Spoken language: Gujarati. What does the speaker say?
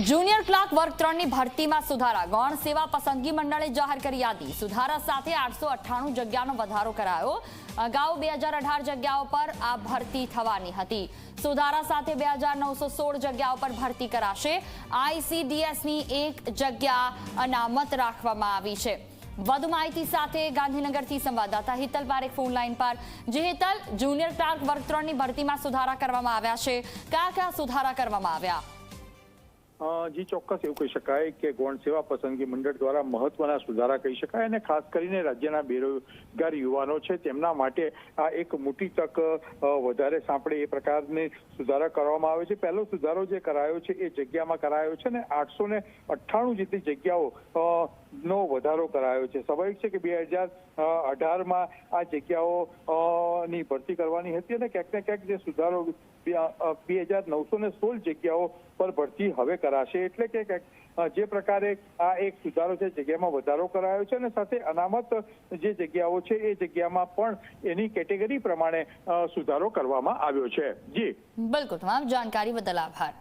જુનિયર ક્લાર્ક વર્ગ ત્રણની ભરતીમાં સુધારા. ગૌણ સેવા પસંદગી મંડળે જાહેર કરી યાદી. સુધારા સાથે આઠસો અઠ્ઠાણું જગ્યાનો વધારો કરાયો. અગાઉ બે હજાર અઢાર જગ્યાઓ પર આ ભરતી થવાની હતી. સુધારા સાથે બે હજાર નવસો સોળ જગ્યાઓ પર ભરતી કરાશે. આઈસીડીએસની એક જગ્યા અનામત રાખવામાં આવી છે. વધુ માહિતી સાથે ગાંધીનગરથી સંવાદદાતા હિતલ પારેખ ફોન લાઈન પર. જે હિતલ, જુનિયર ક્લાર્ક વર્ગ ત્રણની ભરતીમાં સુધારા કરવામાં આવ્યા છે. કયા કયા સુધારા કરવામાં આવ્યા? જી, ચોક્કસ એવું કહી શકાય કે ગૌણ સેવા પસંદગી મંડળ દ્વારા મહત્વના સુધારા કહી શકાય અને ખાસ કરીને રાજ્યના બેરોજગાર યુવાનો છે, તેમના માટે આ એક મોટી તક વધારે સાંપડે એ પ્રકારની સુધારા કરવામાં આવે છે. પહેલો સુધારો જે કરાયો છે એ જગ્યામાં કરાયો છે ને આઠસો ને અઠ્ઠાણું જેટલી જગ્યાઓ નો વધારો કરાયો છે. સ્વાભાવિક છે કે બે હજાર અઢારમાં આ જગ્યાઓ ની ભરતી કરવાની હતી અને ક્યાંક ને ક્યાંક જે સુધારો બે હજાર નવસો ને સોળ જગ્યાઓ પર ભરતી હવે કરાશે. એટલે કે જે પ્રકારે આ એક સુધારો છે, જગ્યામાં વધારો કરાયો છે અને સાથે અનામત જે જગ્યાઓ છે, એ જગ્યામાં પણ એની કેટેગરી પ્રમાણે સુધારો કરવામાં આવ્યો છે. જી. બિલકુલ તમામ જાણકારી બદલ આભાર.